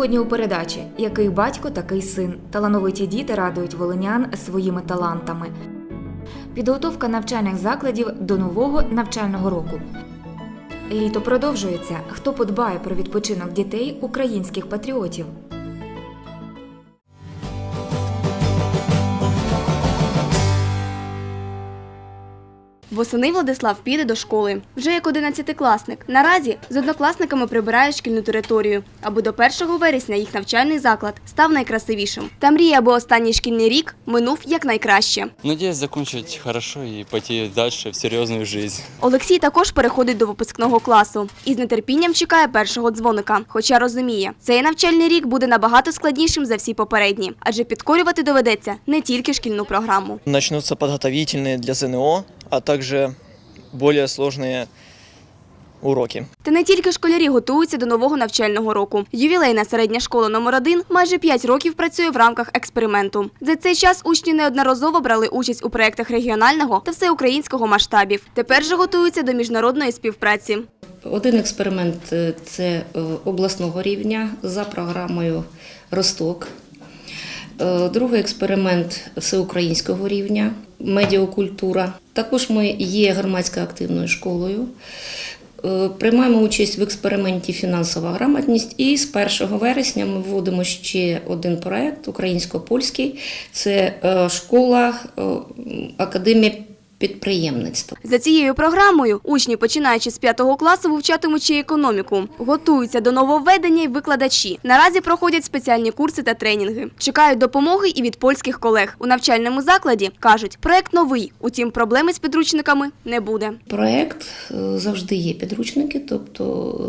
Сьогодні у передачі Який батько, такий син. Талановиті діти радують волинян своїми талантами. Підготовка навчальних закладів до нового навчального року. Літо продовжується. Хто подбає про відпочинок дітей українських патріотів? Восени Владислав піде до школи. Вже як одинадцятикласник. Наразі з однокласниками прибирає шкільну територію, аби до 1 вересня їх навчальний заклад став найкрасивішим. Та мріє, аби останній шкільний рік минув якнайкраще. Надеюсь закончить хорошо и пойти дальше в серьезную жизнь. Олексій також переходить до випускного класу і з нетерпінням чекає першого дзвоника. Хоча розуміє, цей навчальний рік буде набагато складнішим за всі попередні, адже підкорювати доведеться не тільки шкільну програму. Начнутся подготовительные для ЗНО, а также более сложные уроки. Та не тільки школярі готуються до нового навчального року. Ювілейна середня школа номер 1 майже 5 років працює в рамках експерименту. За цей час учні неодноразово брали участь у проєктах регіонального та всеукраїнського масштабів. Тепер же готуються до міжнародної співпраці. Один експеримент е, це е, обласного рівня за програмою Росток. Е, Другий експеримент всеукраїнського рівня медіакультура. Також ми є громадсько активною школою. Е, Приймаємо участь в експерименті фінансова грамотність. І з 1 вересня ми вводимо ще один проект українсько-польський. Це е, школа Академія підприємництва. За цією програмою учні, починаючи з 5 класу, вивчатимуть ще економіку. Готуються до нововведення й викладачі. Наразі проходять спеціальні курси та тренінги. Чекають допомоги і від польських колег. У навчальному закладі кажуть, проект новий, утім проблеми з підручниками не буде. Проект е, завжди є підручники, тобто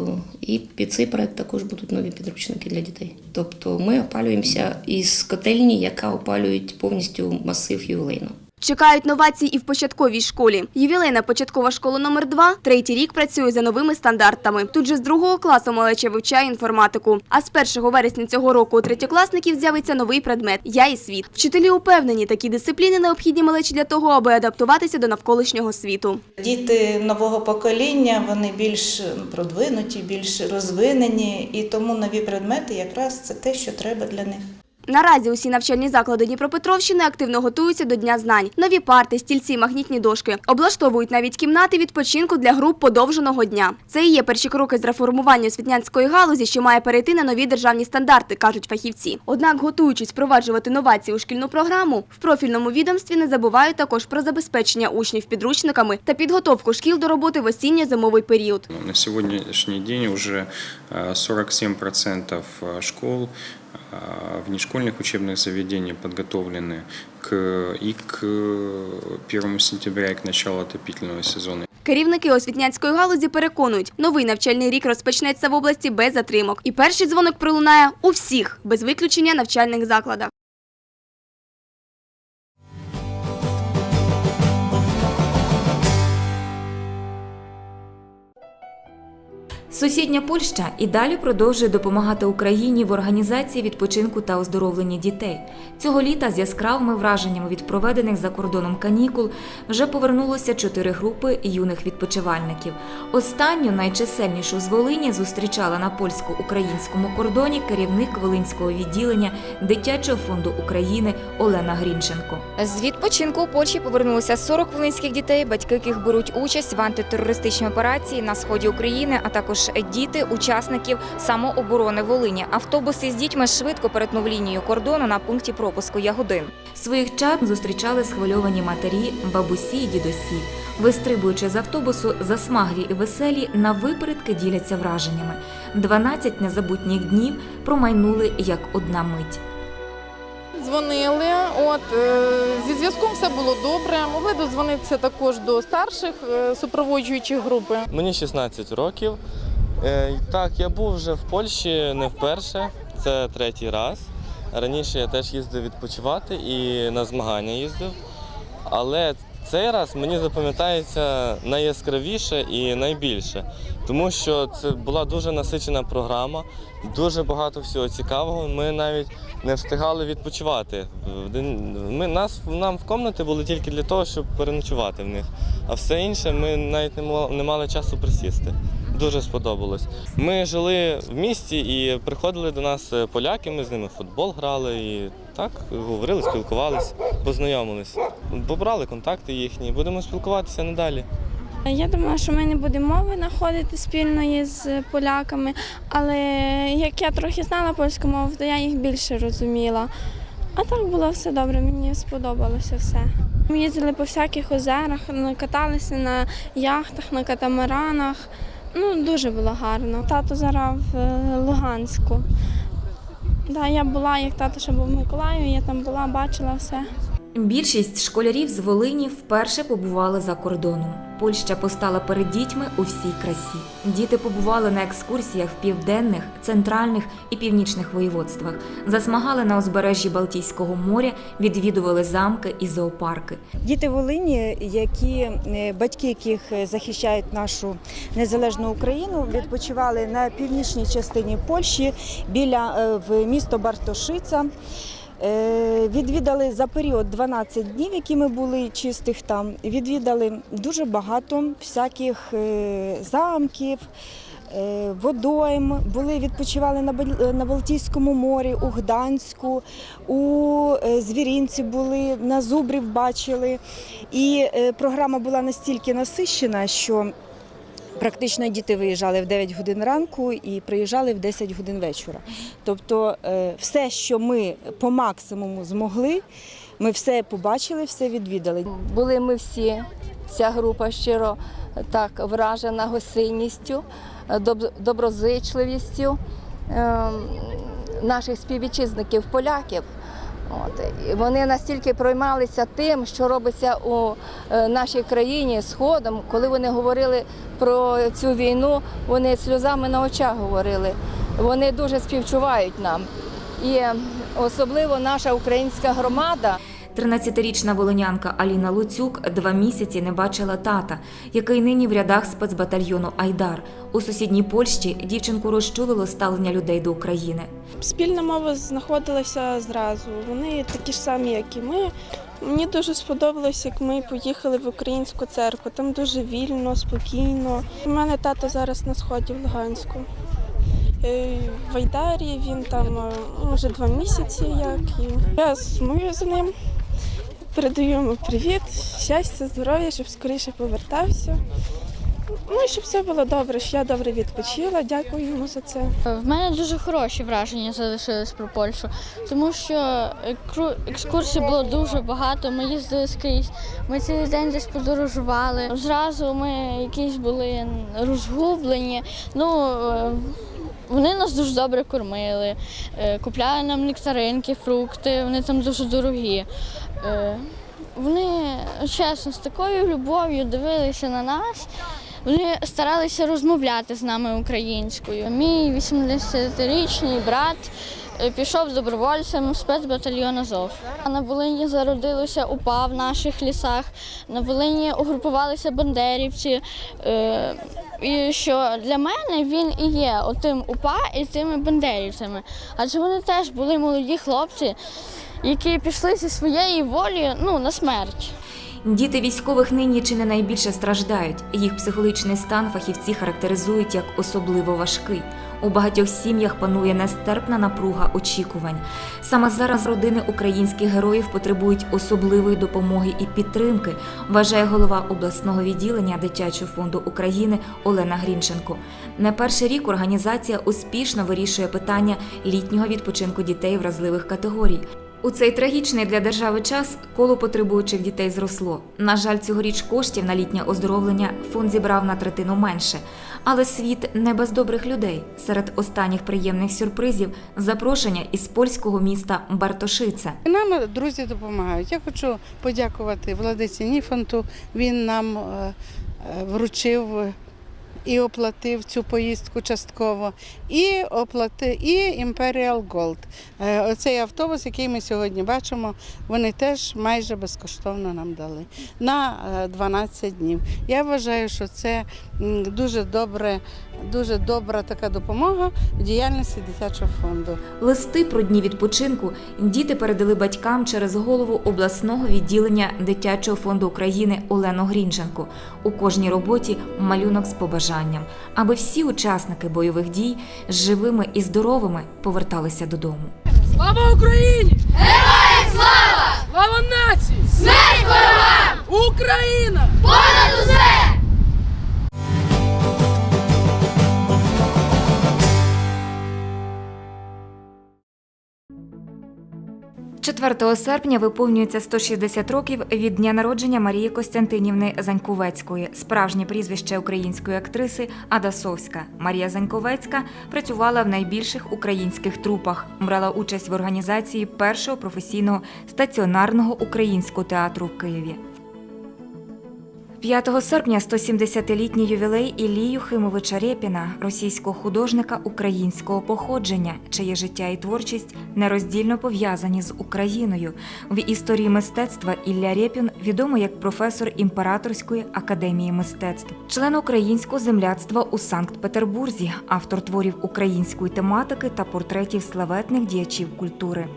е, і під цей проект також будуть нові підручники для дітей. Тобто ми опалюємося із котельні, яка опалюють повністю масив ювілейну. Чекають новацій і в початковій школі. Ювілейна початкова школа номер 2 третій рік працює за новими стандартами. Тут же з другого класу малеча вивчає інформатику. А з 1 вересня цього року у третьокласників з'явиться новий предмет Я і світ. Вчителі упевнені, такі дисципліни необхідні малечі для того, аби адаптуватися до навколишнього світу. Діти нового покоління вони більш продвинуті, більш розвинені, і тому нові предмети якраз це те, що треба для них. Наразі усі навчальні заклади Дніпропетровщини активно готуються до Дня знань. Нові парти, стільці, магнітні дошки. Облаштовують навіть кімнати відпочинку для груп подовженого дня. Це і є перші кроки з реформування освітнянської галузі, що має перейти на нові державні стандарти, кажуть фахівці. Однак, готуючись впроваджувати новації у шкільну програму, в профільному відомстві не забувають також про забезпечення учнів підручниками та підготовку шкіл до роботи в осінньо-зимовий період. На сегодняшний день уже э, 47% школ, внешкольных учебных заведений подготовлены к, и к 1 сентября, и к началу отопительного сезона. Керівники освітнянської галузі переконують, новий навчальний рік розпочнеться в області без затримок. І перший дзвоник пролунає у всіх, без виключення навчальних закладах. Сусідня Польща і далі продовжує допомагати Україні в організації відпочинку та оздоровленні дітей. Цього літа з яскравими враженнями від проведених за кордоном канікул вже повернулося чотири групи юних відпочивальників. Останню найчисельнішу з Волині зустрічала на польсько-українському кордоні керівник Волинського відділення дитячого фонду України Олена Грінченко. З відпочинку у Польщі повернулося 40 волинських дітей, батьки яких беруть участь в антитерористичній операції на сході України, а також діти учасників самооборони Волині. Автобуси з дітьми швидко перетнув лінію кордону на пункті пропуску Ягодин. Своїх чад зустрічали схвильовані матері, бабусі і дідусі. Вистрибуючи з автобусу, засмаглі і веселі на випередки діляться враженнями. 12 незабутніх днів промайнули як одна мить. Дзвонили, от е, зі зв'язком все було добре. Могли дозвонитися також до старших е, супроводжуючих групи. Мені 16 років. Е, Так, я був вже в Польщі не вперше, це третій раз. Раніше я теж їздив відпочивати і на змагання їздив. Але цей раз мені запам'ятається найяскравіше і найбільше, тому що це була дуже насичена програма, дуже багато всього цікавого. Ми навіть не встигали відпочивати. Ми, нас, нам в кімнаті були тільки для того, щоб переночувати в них. А все інше ми навіть не мали, не мали часу присісти. Дуже сподобалось. Ми жили в місті і приходили до нас е, поляки, ми з ними футбол грали і так говорили, спілкувалися, познайомились. Побрали контакти їхні, будемо спілкуватися надалі. Я думала, що ми не будемо мови знаходити спільної з поляками, але як я трохи знала польську мову, то я їх більше розуміла. А так було все добре, мені сподобалося все. Ми їздили по всяких озерах, каталися на яхтах, на катамаранах. Ну, дуже було гарно. Тато зараз в е, Луганську. Да, я була, як тато ще був в Миколаєві, я там була, бачила все. Більшість школярів з Волині вперше побували за кордоном. Польща постала перед дітьми у всій красі. Діти побували на екскурсіях в південних, центральних і північних воєводствах, засмагали на узбережжі Балтійського моря, відвідували замки і зоопарки. Діти Волині, які е, батьки яких захищають нашу незалежну Україну, відпочивали на північній частині Польщі біля е, в місто Бартошиця. Е, Відвідали за період 12 днів, які ми були чистих там. Відвідали дуже багато всяких е, замків. е, Водойм були відпочивали на Бал- Балтійському морі, у Гданську, у Звірінці були, на Зубрів бачили. І програма була настільки насищена, що практично діти виїжджали в 9 годин ранку і приїжджали в 10 годин вечора. Тобто е, все, що ми по максимуму змогли, ми все побачили, все відвідали. Були ми всі, вся група щиро так вражена гостинністю, доброзичливістю ем, наших співвітчизників поляків. От. І вони настільки проймалися тим, що робиться у е, нашій країні сходом, коли вони говорили про цю війну, вони сльозами на очах говорили. Вони дуже співчувають нам. І особливо наша українська громада. 13-річна волинянка Аліна Луцюк два місяці не бачила тата, який нині в рядах спецбатальйону Айдар. У сусідній Польщі дівчинку розчулило ставлення людей до України. Спільна мова знаходилася зразу. Вони такі ж самі, як і ми. Мені дуже сподобалось, як ми поїхали в українську церкву. Там дуже вільно, спокійно. У мене тато зараз на сході в Луганську. Е, В Айдарі він там е, ну, два місяці, як і я сумую за ним. Передаю йому привіт, щастя, здоров'я, щоб скоріше повертався. Ну щоб все було добре, що я добре відпочила. Дякую йому за це. В мене дуже хороші враження залишились про Польщу, тому що екскурсій було дуже багато. Ми їздили скрізь. Ми цілий день десь подорожували. Зразу ми якісь були розгублені. Ну е, вони нас дуже добре кормили, е, купляли нам нектаринки, фрукти. Вони там дуже дорогі. Е, Вони чесно з такою любов'ю дивилися на нас. Вони старалися розмовляти з нами українською. Мій 80-річний брат е, пішов добровольцем в спецбатальйон Азов. На Волині зародилося УПА в наших лісах. На Волині угрупувалися бандерівці. Е, І що для мене він і є отим УПА і тими бандерівцями. Адже вони теж були молоді хлопці, які пішли зі своєї волі ну, на смерть. Діти військових нині чи не найбільше страждають. Їх психологічний стан фахівці характеризують як особливо важкий. У багатьох сім'ях панує нестерпна напруга очікувань. Саме зараз родини українських героїв потребують особливої допомоги і підтримки, вважає голова обласного відділення дитячого фонду України Олена Грінченко. Не перший рік організація успішно вирішує питання літнього відпочинку дітей вразливих категорій. У цей трагічний для держави час коло потребуючих дітей зросло. На жаль, цьогоріч коштів на літнє оздоровлення фонд зібрав на третину менше. Але світ не без добрих людей. Серед останніх приємних сюрпризів запрошення із польського міста Бартошице. Нам друзі допомагають. Я хочу подякувати владиці Ніфонту. Він нам е, е, вручив і оплатив цю поїздку частково, і оплати, і Imperial Gold. Е, Оцей автобус, який ми сьогодні бачимо, вони теж майже безкоштовно нам дали на е, 12 днів. Я вважаю, що це дуже добре, дуже добра така допомога в діяльності дитячого фонду. Листи про дні відпочинку діти передали батькам через голову обласного відділення дитячого фонду України Олену Грінченко. У кожній роботі малюнок з побажанням. аби всі учасники бойових дій з живими і здоровими поверталися додому. Слава Україні! Героям слава! Слава нації! Смерть ворогам! Україна! Понад усе! 4 серпня виповнюється 160 років від дня народження Марії Костянтинівни Заньковецької, справжнє прізвище української актриси Адасовська. Марія Заньковецька працювала в найбільших українських трупах, брала участь в організації першого професійного стаціонарного українського театру в Києві. 5 серпня 170-літній ювілей Іллі Юхимовича Рєпіна, російського художника українського походження, чиє життя і творчість нероздільно пов'язані з Україною. В історії мистецтва Ілля Рєпін відомий як професор Імператорської академії мистецтв, член українського земляцтва у Санкт-Петербурзі, автор творів української тематики та портретів славетних діячів культури.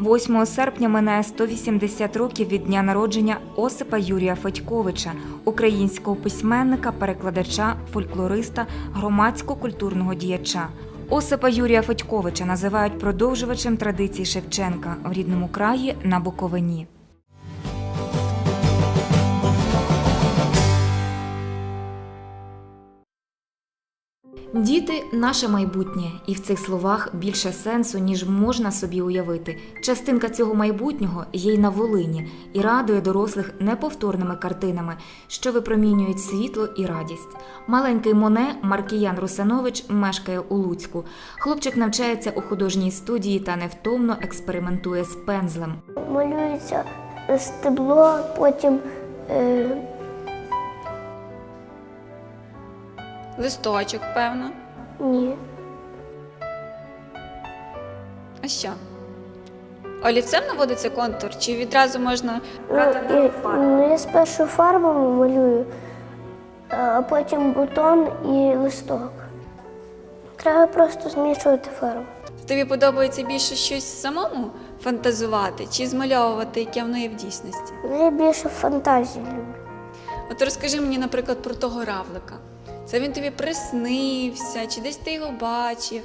8 серпня минає 180 років від дня народження Осипа Юрія Федьковича, українського письменника, перекладача, фольклориста, громадсько-культурного діяча. Осипа Юрія Федьковича називають продовжувачем традицій Шевченка в рідному краї на Буковині. Діти наше майбутнє, і в цих словах більше сенсу, ніж можна собі уявити. Частинка цього майбутнього є й на Волині і радує дорослих неповторними картинами, що випромінюють світло і радість. Маленький Моне Маркіян Русанович мешкає у Луцьку. Хлопчик навчається у художній студії та невтомно експериментує з пензлем. малюється стебло, потім е, Листочок, певно. ні. А що? Олівцем наводиться контур, чи відразу можна Ну, і, ну, я спершу фарбами малюю, а потім бутон і листок. Треба просто змішувати фарбу. тобі подобається більше щось самому фантазувати, чи змальовувати, яке воно є в дійсності? Ну, я більше фантазії люблю. От розкажи мені, наприклад, про того равлика. Це він тобі приснився, чи десь ти його бачив?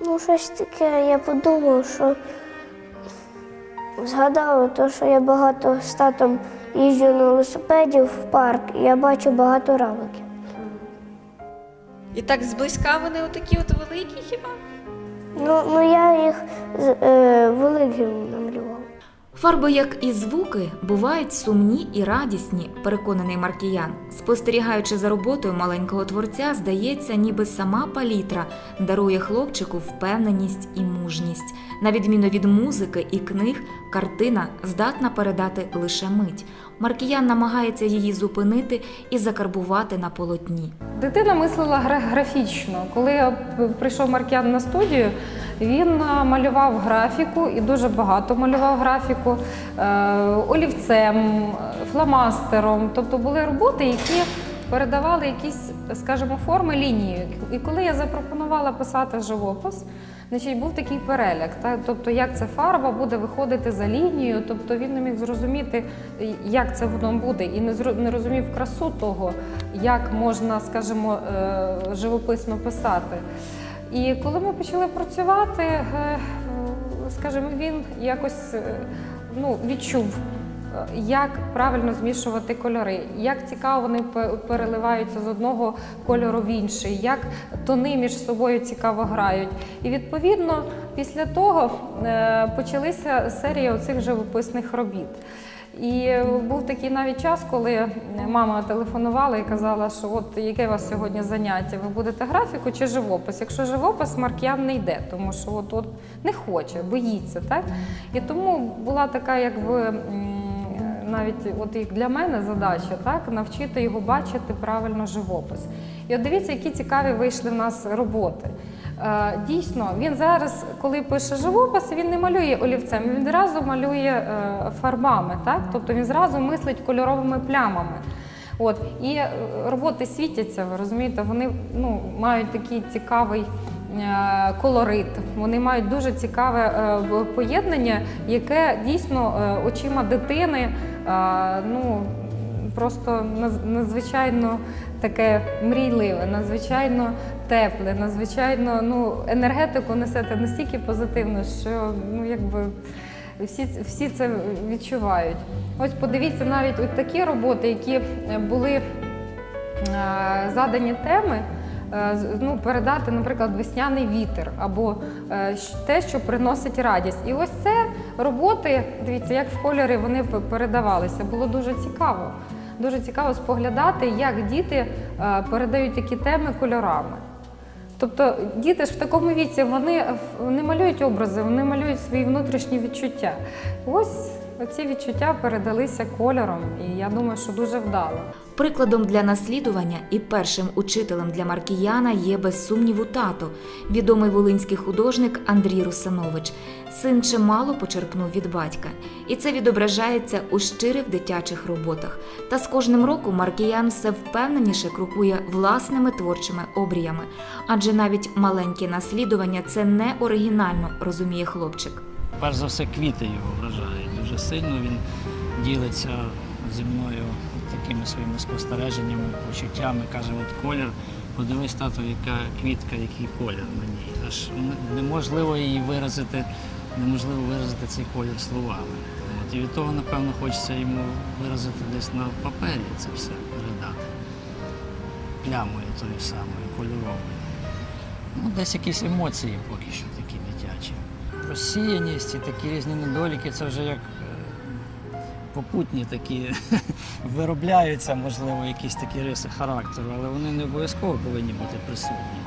Ну, щось таке, я подумав, що згадала те, що я багато з татом їжджу на велосипеді в парк, і я бачу багато равликів. І так зблизька вони отакі от великі хіба? Ну, ну я їх з- е, великим намалював. Фарби, як і звуки, бувають сумні і радісні, переконаний Маркіян. Спостерігаючи за роботою маленького творця, здається, ніби сама палітра дарує хлопчику впевненість і мужність. На відміну від музики і книг, картина здатна передати лише мить. Маркіян намагається її зупинити і закарбувати на полотні. Дитина мислила гра- графічно. Коли я прийшов Маркіян на студію, він малював графіку і дуже багато малював графіку е, олівцем, е, фломастером. Тобто були роботи, які передавали якісь, скажімо, форми лінії. І коли я запропонувала писати живопис, значить був такий переляк. Та? Тобто, як ця фарба буде виходити за лінією, тобто він не міг зрозуміти, як це воно буде, і не розумів красу того, як можна, скажімо, е, живописно писати. І коли ми почали працювати, е, скажімо, він якось е, ну, відчув, е, як правильно змішувати кольори, як цікаво вони переливаються з одного кольору в інший, як тони між собою цікаво грають. І відповідно після того почалися серія оцих живописних робіт. І був такий навіть час, коли мама телефонувала і казала, що от яке у вас сьогодні заняття? Ви будете графіку чи живопис? Якщо живопис, Марк'ян не йде, тому що от, от не хоче, боїться. Так? І тому була така, якби навіть от як для мене задача так, навчити його бачити правильно живопис. І от дивіться, які цікаві вийшли в нас роботи. Е, Дійсно, він зараз, коли пише живопис, він не малює олівцем, він одразу малює е, фарбами, так? тобто він зразу мислить кольоровими плямами. От. І е, роботи світяться, ви розумієте, вони ну, мають такий цікавий колорит, вони мають дуже цікаве е, поєднання, яке дійсно е, очима дитини е, ну, просто надзвичайно таке мрійливе, надзвичайно тепле, надзвичайно ну, енергетику несете настільки позитивно, що ну, якби. Всі, всі це відчувають. Ось подивіться навіть от такі роботи, які е, були е, задані теми, е, ну, передати, наприклад, весняний вітер або е, те, що приносить радість. І ось це роботи, дивіться, як в кольорі вони передавалися. Було дуже цікаво. Дуже цікаво споглядати, як діти е, передають такі теми кольорами. Тобто діти ж в такому віці вони не малюють образи, вони малюють свої внутрішні відчуття. Ось оці відчуття передалися кольором, і я думаю, що дуже вдало. Прикладом для наслідування і першим учителем для Маркіяна є без сумніву тато, відомий волинський художник Андрій Русанович. Син чимало почерпнув від батька, і це відображається у щирих дитячих роботах. Та з кожним роком Маркіян все впевненіше крокує власними творчими обріями, адже навіть маленьке наслідування це не оригінально, розуміє хлопчик. Перш за все, квіти його вражають дуже сильно. Він ділиться зі мною такими своїми спостереженнями, почуттями. Каже, от колір, подивись, тато, яка квітка, який колір на ній. Аж неможливо її виразити, неможливо виразити цей колір словами. От, і від того, напевно, хочеться йому виразити десь на папері це все передати. Плямою тою самою, кольоровою. Ну, десь якісь емоції поки що такі дитячі. Розсіяність і такі різні недоліки це вже як е, попутні такі виробляються, можливо, якісь такі риси характеру, але вони не обов'язково повинні бути присутні.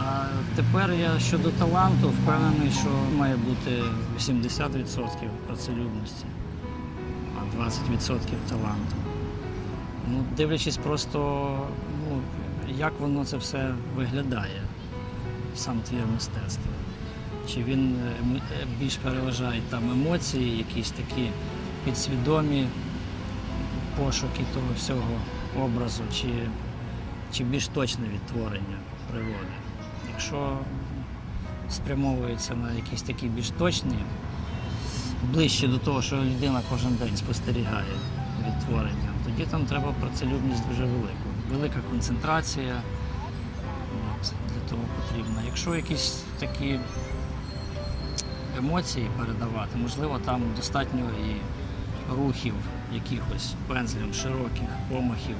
А тепер я щодо таланту впевнений, що має бути 80% працелюбності, а 20% таланту. Ну, дивлячись просто, ну, як воно це все виглядає, сам твір мистецтва. Чи він е, е, більш переважає там емоції, якісь такі підсвідомі пошуки того всього образу, чи, чи більш точне відтворення природи. Якщо спрямовується на якісь такі більш точні, ближче до того, що людина кожен день спостерігає відтворення, тоді там треба працелюбність дуже велику. Велика концентрація для того потрібна. Якщо якісь такі емоції передавати, можливо, там достатньо і рухів якихось пензлем, широких помахів.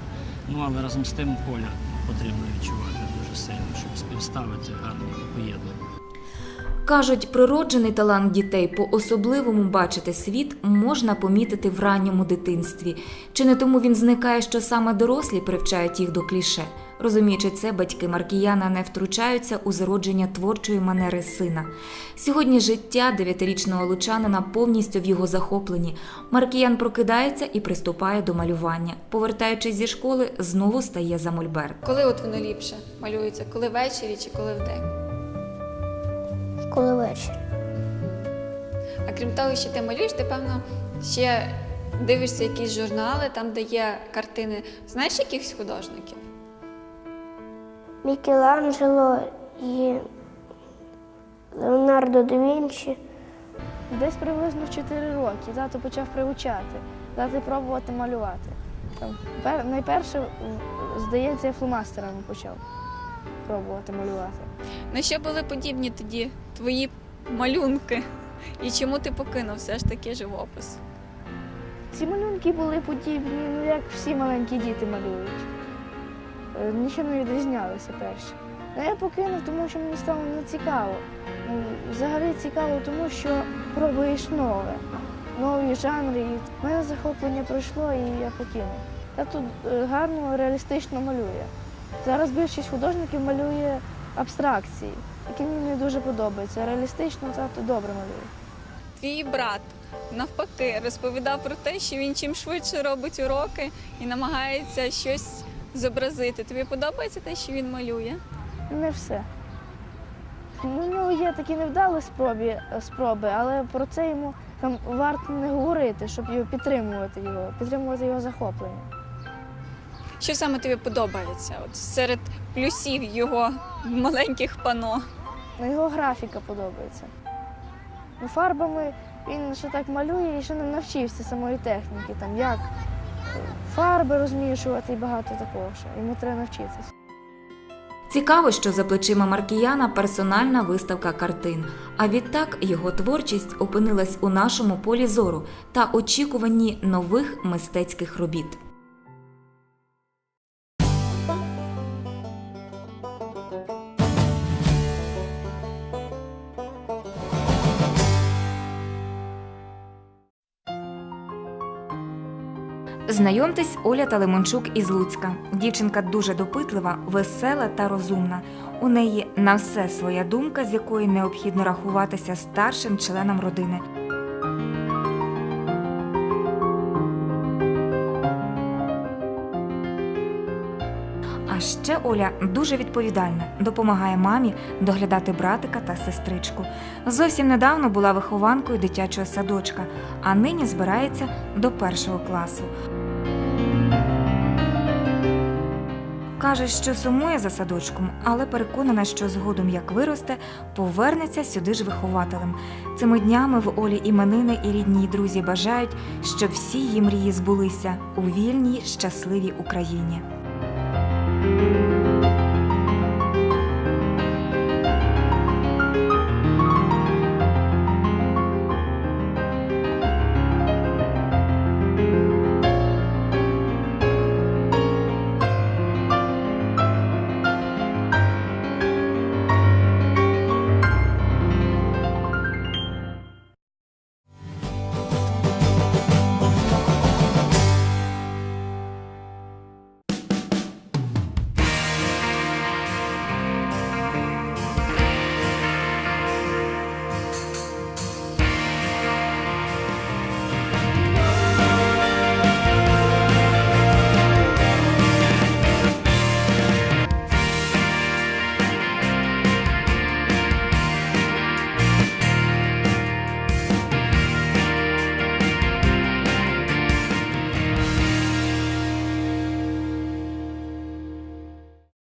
Ну, але разом з тим колір потрібно відчувати дуже сильно, щоб співставити гарно поєднання. Кажуть, природжений талант дітей по-особливому бачити світ можна помітити в ранньому дитинстві. Чи не тому він зникає, що саме дорослі привчають їх до кліше? Розуміючи це, батьки Маркіяна не втручаються у зародження творчої манери сина. Сьогодні життя дев'ятирічного лучанина повністю в його захопленні. Маркіян прокидається і приступає до малювання. Повертаючись зі школи, знову стає за мольберт. Коли от воно ліпше малюється? Коли ввечері чи коли вдень? Коли ввечері. А крім того, що ти малюєш, ти певно ще дивишся якісь журнали, там де є картини. Знаєш якихось художників? Мікеланджело і Леонардо да Вінчі. Десь приблизно в 4 роки тато почав приучати, дати пробувати малювати. Там, пер- найперше, здається, я фломастерами почав пробувати малювати. На що були подібні тоді твої малюнки? І чому ти покинув все ж таки живопис? Ці малюнки були подібні, ну як всі маленькі діти малюють. Е, Нічим не відрізнялися перші. Ну, я покинув, тому що мені стало не цікаво. Ну, Взагалі цікаво, тому що пробуєш нове, нові жанри. І мене захоплення пройшло і я покинув. Я тут е, гарно, реалістично малює. Зараз більшість художників малює абстракції, які мені дуже подобаються. Реалістично тато добре малює. Твій брат навпаки розповідав про те, що він чим швидше робить уроки і намагається щось зобразити. Тобі подобається те, що він малює? Не все. Ну, У нього є такі невдалі спроби, спроби, але про це йому там варто не говорити, щоб його підтримувати його, підтримувати його захоплення. Що саме тобі подобається? От серед плюсів його маленьких пано. Ну, його графіка подобається. Ну, фарбами він ще так малює і ще не навчився самої техніки, там, як фарби розмішувати і багато такого, ще. йому треба навчитися. Цікаво, що за плечима Маркіяна персональна виставка картин. А відтак його творчість опинилась у нашому полі зору та очікуванні нових мистецьких робіт. Знайомтесь, Оля Талимончук із Луцька. Дівчинка дуже допитлива, весела та розумна. У неї на все своя думка, з якою необхідно рахуватися старшим членом родини. А ще Оля дуже відповідальна, допомагає мамі доглядати братика та сестричку. Зовсім недавно була вихованкою дитячого садочка, а нині збирається до першого класу. Каже, що сумує за садочком, але переконана, що згодом, як виросте, повернеться сюди ж вихователем. Цими днями в Олі іменини і рідні й друзі бажають, щоб всі її мрії збулися у вільній, щасливій Україні.